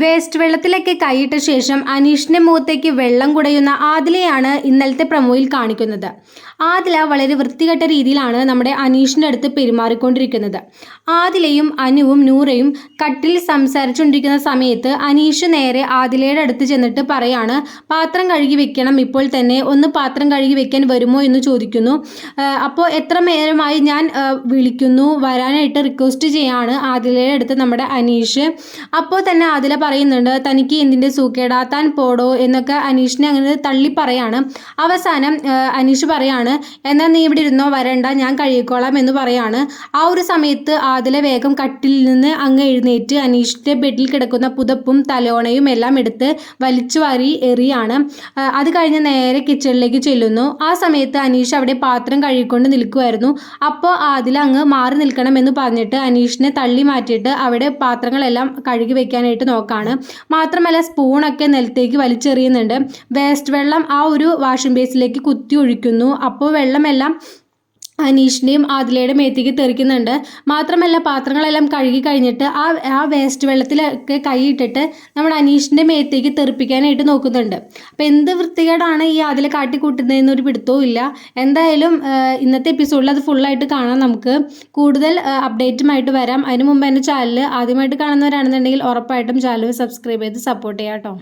Waste വെള്ളത്തിലൊക്കെ കൈയിട്ട ശേഷം അനീഷിന്റെ മുഖത്തേക്ക് വെള്ളം കുടയുന്ന ആദിലയാണ് ഇന്നലത്തെ പ്രമോയിൽ കാണിക്കുന്നത്. ആദില വളരെ വൃത്തികെട്ട രീതിയിലാണ് നമ്മുടെ അനീഷിന്റെ അടുത്ത് പെരുമാറിക്കൊണ്ടിരിക്കുന്നത്. ആദിലയും അനുവും നൂറയും കട്ടിൽ സംസാരിച്ചുകൊണ്ടിരിക്കുന്ന സമയത്ത് അനീഷ് നേരെ ആദിലയുടെ അടുത്ത് ചെന്നിട്ട് പറയാണ് പാത്രം കഴുകി വെക്കണം ഇപ്പോൾ തന്നെ ഒന്ന് പാത്രം കഴുകി വെക്കാൻ വരുമോ എന്ന് ചോദിക്കുന്നു. അപ്പോൾ എത്ര നേരമായി ഞാൻ വിളിക്കുന്നു വരാനായിട്ട് റിക്വസ്റ്റ് ചെയ്യാണ് ആദിലയുടെ അടുത്ത് നമ്മുടെ അനീഷ്. അപ്പോൾ തന്നെ ആദില പറയുന്നുണ്ട് തനിക്ക് എന്തിന്റെ സൂക്കേടാ? താൻ പോടോ? എന്നൊക്കെ അനീഷിനെ അങ്ങനെ തള്ളി പറയാണ്. അവസാനം അനീഷ് പറയാണ് എന്നാൽ നീ ഇവിടെ ഇരുന്നോ? വരണ്ട ഞാൻ കഴിയിക്കോളാം എന്ന് പറയാണ്. ആ ഒരു സമയത്ത് ആദില വേഗം കട്ടിൽ നിന്ന് അങ്ങ് എഴുന്നേറ്റ് അനീഷിന്റെ ബെഡിൽ കിടക്കുന്ന പുതപ്പും തലോണയും എല്ലാം എടുത്ത് വലിച്ചു വാരി എറിയാണ്. അത് കഴിഞ്ഞ് നേരെ കിച്ചണിലേക്ക് ചെല്ലുന്നു. ആ സമയത്ത് അനീഷ് അവിടെ പാത്രം കഴുകിക്കൊണ്ട് നിൽക്കുമായിരുന്നു അപ്പോൾ ആദില അങ്ങ് മാറി നിൽക്കണം എന്ന് പറഞ്ഞിട്ട് അനീഷിനെ തള്ളി മാറ്റിയിട്ട് അവിടെ പാത്രങ്ങളെല്ലാം കഴുകി വെക്കാനായിട്ട് നോക്കാണ് മാത്രമല്ല സ്പൂണൊക്കെ നിലത്തേക്ക് വലിച്ചെറിയുന്നുണ്ട്. വേസ്റ്റ് വെള്ളം ആ ഒരു വാഷിംഗ് ബേസിലേക്ക് കുത്തി ഒഴിക്കുന്നു. അപ്പോൾ വെള്ളമെല്ലാം അനീഷിന്റെയും ആദിലയുടെ മേത്തേക്ക് തെറിക്കുന്നുണ്ട്. മാത്രമല്ല പാത്രങ്ങളെല്ലാം കഴുകി കഴിഞ്ഞിട്ട് ആ ആ വേസ്റ്റ് വെള്ളത്തിലൊക്കെ കൈയിട്ടിട്ട് നമ്മുടെ അനീഷിന്റെ മേത്തേക്ക് തെറിപ്പിക്കാനായിട്ട് നോക്കുന്നുണ്ട്. അപ്പോൾ എന്ത് വൃത്തികേടാണ് ഈ ആദില കാട്ടിക്കൂട്ടുന്നതെന്ന് ഒരു പിടുത്തവും ഇല്ല. എന്തായാലും ഇന്നത്തെ എപ്പിസോഡിൽ അത് ഫുള്ളായിട്ട് കാണാം നമുക്ക്. കൂടുതൽ അപ്ഡേറ്റുമായിട്ട് വരാം. അതിന് മുമ്പ് എന്റെ ചാനൽ ആദ്യമായിട്ട് കാണുന്നവരാണെന്നുണ്ടെങ്കിൽ ഉറപ്പായിട്ടും ചാനൽ സബ്സ്ക്രൈബ് ചെയ്ത് സപ്പോർട്ട് ചെയ്യാം കേട്ടോ.